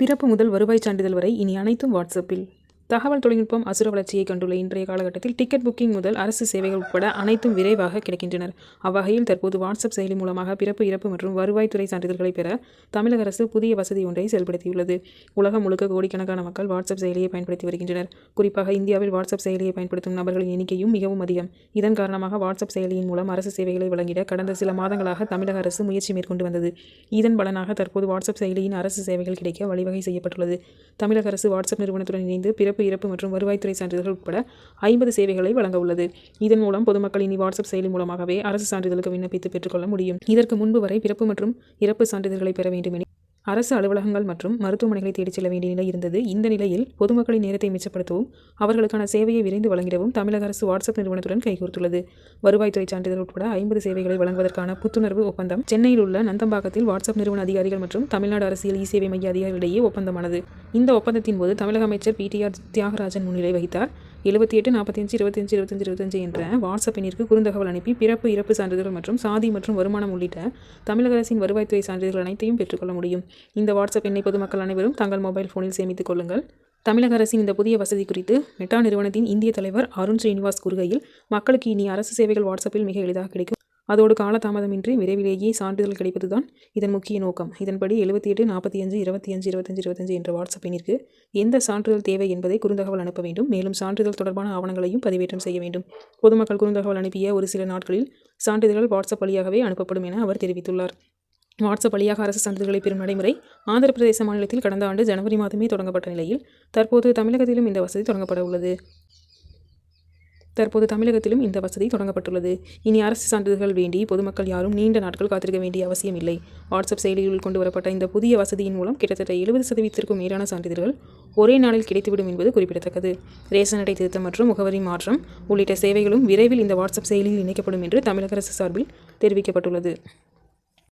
பிறப்பு முதல் வருவாய் சான்றிதழ் வரை இனி அனைத்தும் வாட்ஸ்அப்பில். தகவல் தொழில்நுட்பம் அசுர வளர்ச்சியை கண்டுள்ள இன்றைய காலகட்டத்தில் டிக்கெட் புக்கிங் முதல் அரசு சேவைகள் உட்பட அனைத்தும் விரைவாக கிடைக்கின்றனர். அவ்வகையில் தற்போது வாட்ஸ்அப் செயலி மூலமாக பிறப்பு இறப்பு மற்றும் வருவாய்த்துறை சான்றிதழ்களை பெற தமிழக அரசு புதிய வசதி ஒன்றை செயல்படுத்தியுள்ளது. உலகம் முழுக்க கோடிக்கணக்கான மக்கள் வாட்ஸ்அப் செயலியை பயன்படுத்தி வருகின்றனர். குறிப்பாக இந்தியாவில் வாட்ஸ்அப் செயலியை பயன்படுத்தும் நபர்களின் எண்ணிக்கையும் மிகவும் அதிகம். இதன் காரணமாக வாட்ஸ்அப் செயலியின் மூலம் அரசு சேவைகளை வழங்கிட கடந்த சில மாதங்களாக தமிழக அரசு முயற்சி மேற்கொண்டு வந்தது. இதன் பலனாக தற்போது வாட்ஸ்அப் செயலியின் அரசு சேவைகள் கிடைக்க வழிவகை செய்யப்பட்டுள்ளது. தமிழக அரசு வாட்ஸ்அப் நிறுவனத்துடன் இணைந்து பிறப்பு இறப்பு மற்றும் வருவாய்த்துறை சான்றிதழ்கள் உட்பட ஐம்பது சேவைகளை வழங்க உள்ளது. இதன் மூலம் பொதுமக்கள் இனி வாட்ஸ்அப் செயலி மூலமாகவே அரசு சான்றிதழுக்கு விண்ணப்பித்து பெற்றுக்கொள்ள முடியும். இதற்கு முன்பு வரை பிறப்பு மற்றும் இறப்பு சான்றிதழ்களை பெற வேண்டும் என அரசு அலுவலகங்கள் மற்றும் மருத்துவமனைகளை தேடிச் செல்ல வேண்டிய நிலை இருந்தது. இந்த நிலையில் பொதுமக்களின் நேரத்தை மிச்சப்படுத்தவும் அவர்களுக்கான சேவையை விரைந்து வழங்கிடவும் தமிழக அரசு வாட்ஸ்அப் நிறுவனத்துடன் கைகோர்த்துள்ளது. வருவாய்த்துறை சான்றிதழ் உட்பட ஐம்பது சேவைகளை வழங்குவதற்கான புத்துணர்வு ஒப்பந்தம் சென்னையில் உள்ள நந்தம்பாக்கத்தில் வாட்ஸ்அப் நிறுவன அதிகாரிகள் மற்றும் தமிழ்நாடு அரசியல் இ சேவை மைய அதிகாரிகளிடையே ஒப்பந்தமானது. இந்த ஒப்பந்தத்தின் போது தமிழக அமைச்சர் பிடிஆர் தியாகராஜன் முன்னிலை வகித்தார். எழுபத்தி எட்டு நாற்பத்தஞ்சு இருபத்தஞ்சு இருபத்தஞ்சு இருபத்தஞ்சு என்ற வாட்ஸ்அப் எண்ணிற்கு குறுந்தகவல் அனுப்பி பிறப்பு இறப்பு சான்றிதழ் மற்றும் சாதி மற்றும் வருமானம் உள்ளிட்ட தமிழக அரசின் வருவாய்த்துறை சான்றிதழ்கள் அனைத்தையும் பெற்றுக்கொள்ள முடியும். இந்த வாட்ஸ்அப் எண்ணை பொதுமக்கள் அனைவரும் தங்கள் மொபைல் ஃபோனில் சேமித்துக் கொள்ளுங்கள். தமிழக அரசின் இந்த புதிய வசதி குறித்து மெட்டா நிறுவனத்தின் இந்திய தலைவர் அருண் ஸ்ரீனிவாஸ் கூறுகையில் மக்களுக்கு இனி அரசு சேவைகள் வாட்ஸ்அப்பில் மிக எளிதாக கிடைக்கும். அதோடு காலதாமதமின்றி விரைவிலேயே சான்றிதழ் கிடைப்பதுதான் இதன் முக்கிய நோக்கம். இதன்படி எழுபத்தி எட்டு நாற்பத்தி அஞ்சு இருபத்தி அஞ்சு இருபத்தஞ்சு இருபத்தஞ்சு என்ற வாட்ஸ்அப் எண்ணிற்கு எந்த சான்றிதழ் தேவை என்பதை குறுந்தகவல் அனுப்ப வேண்டும். மேலும் சான்றிதழ் தொடர்பான ஆவணங்களையும் பதிவேற்றம் செய்ய வேண்டும். பொதுமக்கள் குறுந்தகவல் அனுப்பிய ஒரு சில நாட்களில் சான்றிதழ்கள் வாட்ஸ்அப் வழியாகவே அனுப்பப்படும் என அவர் தெரிவித்துள்ளார். வாட்ஸ்அப் வழியாக அரசு சான்றிதழ்களை பெறும் நடைமுறை ஆந்திர பிரதேச மாநிலத்தில் கடந்த ஆண்டு ஜனவரி மாதமே தொடங்கப்பட்ட நிலையில் தற்போது தமிழகத்திலும் இந்த வசதி தொடங்கப்பட உள்ளது. தற்போது தமிழகத்திலும் இந்த வசதி தொடங்கப்பட்டுள்ளது. இனி அரசு சான்றிதழ்கள் வேண்டி பொதுமக்கள் யாரும் நீண்ட நாட்கள் காத்திருக்க வேண்டிய அவசியம் இல்லை வாட்ஸ்அப் செயலியில் கொண்டு வரப்பட்ட இந்த புதிய வசதியின் மூலம் கிட்டத்தட்ட எழுபது சதவீதத்திற்கும் மேலான சான்றிதழ்கள் ஒரே நாளில் கிடைத்துவிடும் என்பது குறிப்பிடத்தக்கது. ரேஷன் அட்டை திருத்தம் மற்றும் முகவரி மாற்றம் உள்ளிட்ட சேவைகளும் விரைவில் இந்த வாட்ஸ்அப் செயலியில் இணைக்கப்படும் என்று தமிழக அரசு சார்பில் தெரிவிக்கப்பட்டுள்ளது.